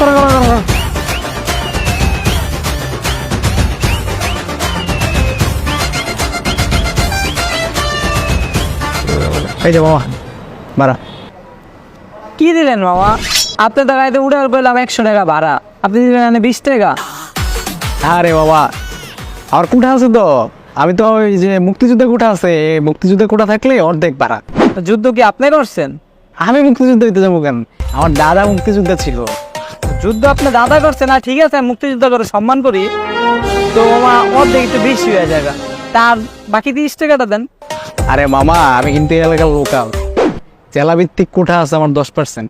করো করো করো। এই যে বাবা বাড়া কি দিলেন মামা? আপনি তো গাড়িতে উঠে পেলাম একশো টাকা ভাড়া। আপনি দিলেন এখানে বিশ টাকা। আরে বাবা আমার কুঠা আছে তো? আমি তো ওই যে মুক্তিযুদ্ধের কুঠা আছে মুক্তিযুদ্ধের কুঠা থাকলে অর্ধেক তো যুদ্ধ কি আপনি করছেন? আমি মুক্তিযুদ্ধ দিতে যাব কেন? আমার দাদা মুক্তিযুদ্ধ ছিল। যুদ্ধ আপনি দাদা করছেন আর ঠিক আছে আমি মুক্তিযুদ্ধ করে সম্মান করি। তো মামা অর্ধেক একটু বেশি হয়ে যাবে। তার বাকি তিরিশ টাকাটা দেন। আরে মামা আমি কিন্তু এলাকার লোকাল। জেলাভিত্তিক কোঠা আছে আমার দশ পার্সেন্ট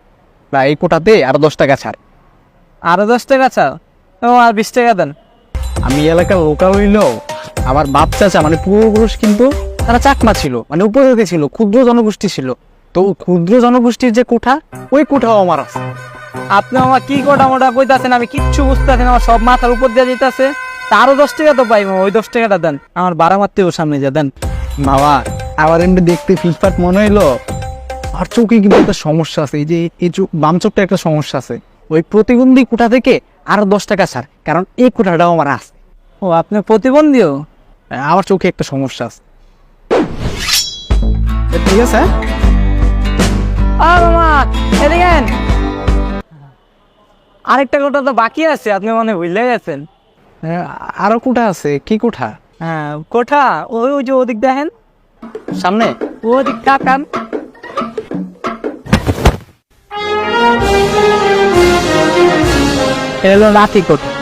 বা এই কোঠাতে আরও দশ টাকা ছাড়। আরও দশ টাকা ছাড়? ও আর বিশ টাকা দেন। আমি এলাকার লোকাল হইলেও আমার বাপ চাচা মানে পূর্বপুরুষ কিন্তু তারা চাকমা ছিল মানে উপজাতি ছিল ক্ষুদ্র জনগোষ্ঠী ছিল। তো ক্ষুদ্র জনগোষ্ঠীর যে কোঠা ওই কোঠাও আমার আছে। আপনি আমার কি কোটা মোটা কইতাছেন? আমি কিচ্ছু বুঝতেছেন আমার সব মাথার উপর দিয়ে যেতেছে তারও দশ টাকা তো পাইবো ওই দশ টাকাটা দেন। আমার বারো মারতেও সামনে যা দেন। মামা আবার এমনি দেখতে ফিটফাট মনে হইল? আর চোখে কিন্তু একটা সমস্যা আছে এই যে এই চোখ বাম চোখটা একটা সমস্যা আছে। ওই প্রতিবন্ধী কোঠা থেকে আরও দশ টাকা ছাড় কারণ এই কোঠাটাও আমার আছে। ও আপনি প্রতিবন্ধীও? আমার চোখে একটা সমস্যা আছে। ঠিক আছে আরেকটা কোটা তো বাকি আছে আপনি মনে ভুলে গেছেন। আরও কোঠা আছে কি কোঠা? হ্যাঁ কোঠা ওই ওই যে ওদিক দেখেন। সামনে? ওদিক তাকান। এলো লাঠি কোঠা।